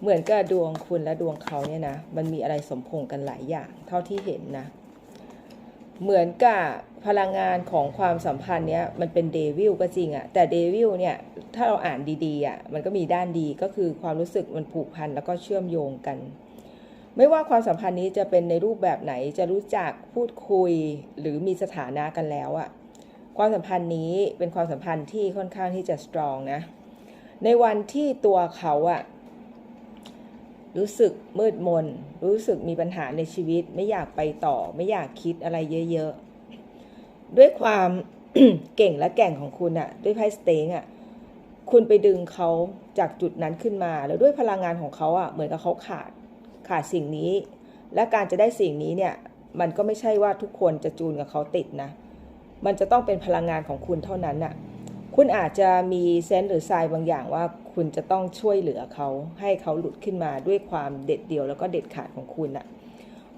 เหมือนกับดวงคุณและดวงเขาเนี่ยนะ มันมีอะไรสมพงกันหลายอย่าง เท่าที่เห็นนะ เหมือนกับพลังงานของความสัมพันธ์เนี้ยมันเป็นเดวิลก็จริงอะแต่เดวิลเนี่ยถ้าเราอ่านดีๆอะมันก็มีด้านดีก็คือความรู้สึกมันผูกพันแล้วก็เชื่อมโยงกัน ไม่ว่าความสัมพันธ์นี้จะเป็นในรูปแบบไหนจะรู้จักพูดคุยหรือมีสถานะกันแล้วอะความสัมพันธ์นี้เป็นความสัมพันธ์ที่ค่อนข้างที่จะสตรองนะในวันที่ตัวเขาอะ รู้สึกมืดมน รู้สึกมีปัญหาในชีวิต ไม่อยากไปต่อ ไม่อยากคิดอะไรเยอะๆ ด้วยความเก่งและแก่งของคุณอะด้วยไพ่สเต็งอะคุณไปดึงเขาจากจุดนั้นขึ้นมา แล้วด้วยพลังงานของเขาอะเหมือนกับเขาขาดขาดสิ่งนี้ และการจะได้สิ่งนี้เนี่ย มันก็ไม่ใช่ว่าทุกคนจะจูนกับเขาติดนะ มันจะต้องเป็นพลังงานของคุณเท่านั้นน่ะ คุณอาจจะมีเซนส์หรือทรายบางอย่างว่าคุณจะต้องช่วยเหลือเขาให้เขาหลุดขึ้นมาด้วยความเด็ดเดี่ยวแล้วก็เด็ดขาดของคุณน่ะ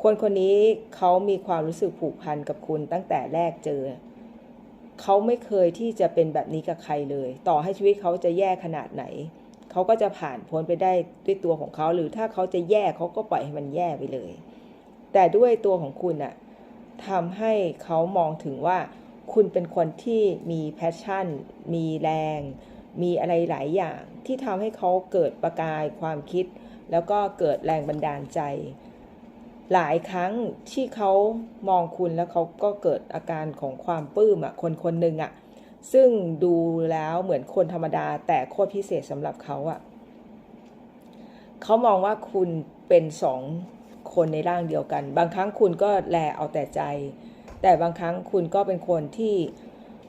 คนคนนี้เขามีความรู้สึกผูกพันกับคุณตั้งแต่แรกเจอ เขาไม่เคยที่จะเป็นแบบนี้กับใครเลย ต่อให้ชีวิตเขาจะแย่ขนาดไหน เขาก็จะผ่านพ้นไปได้ด้วยตัวของเขา หรือถ้าเขาจะแย่เขาก็ปล่อยให้มันแย่ไปเลย แต่ด้วยตัวของคุณน่ะทำให้เขามองถึงว่า คุณเป็นคนที่มีแพชชั่น มีแรง มีอะไรหลายอย่าง ที่ทำให้เขาเกิดประกายความคิด แล้วก็เกิดแรงบันดาลใจ หลายครั้งที่เขามองคุณแล้วเขาก็เกิดอาการของความปลื้มอะคนคนหนึ่งอะซึ่งดูแล้วเหมือนคนธรรมดา แต่โคตรพิเศษสำหรับเขาอะ เขามองว่าคุณเป็นสองคนในร่างเดียวกัน บางครั้งคุณก็แลเอาแต่ใจ แต่บางครั้งคุณก็เป็นคนที่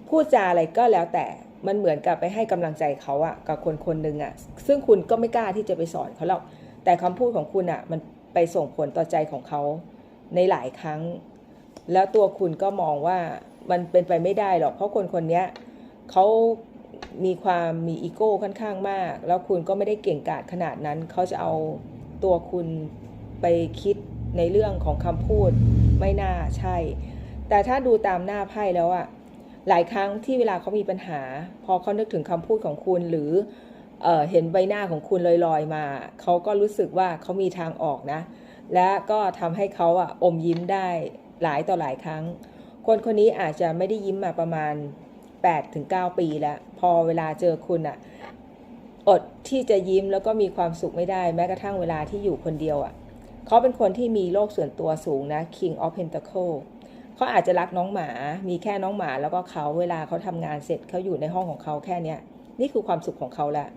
พูดจาอะไรก็แล้วแต่มันเหมือนกับไปให้กำลังใจเขาอะกับคนคนหนึ่งอะซึ่งคุณก็ไม่กล้าที่จะไปสอนเขาหรอกแต่คำพูดของคุณอะมันไปส่งผลต่อใจของเขาในหลายครั้ง แล้วตัวคุณก็มองว่ามันเป็นไปไม่ได้หรอกเพราะคนคนนี้เขามีความมีอีโก้ค่อนข้างมาก แล้วคุณก็ไม่ได้เก่งกาจขนาดนั้น เขาจะเอาตัวคุณไปคิดในเรื่องของคำพูดไม่น่าใช่ แต่ถ้าดูตามหน้าไพ่แล้วอะหลายครั้งที่เวลาเขามีปัญหา พอเขานึกถึงคำพูดของคุณหรือเออเห็นใบหน้าของคุณลอยๆมา เขาก็รู้สึกว่าเขามีทางออกนะ และก็ทำให้เขาอะอมยิ้มได้หลายต่อหลายครั้ง คนคนนี้อาจจะไม่ได้ยิ้มมาประมาณ8-9ปีแล้ว พอเวลาเจอคุณอะอดที่จะยิ้มแล้วก็มีความสุขไม่ได้ แม้กระทั่งเวลาที่อยู่คนเดียวอะเขาเป็นคนที่มีโลกส่วนตัวสูงนะ King of Pentacle เขาอาจจะรักน้องหมา มีแค่น้องหมาแล้วก็เขาเวลาเขาทำงานเสร็จเขาอยู่ในห้องของเขาแค่เนี้ยนี่คือความสุขของเขาแหละ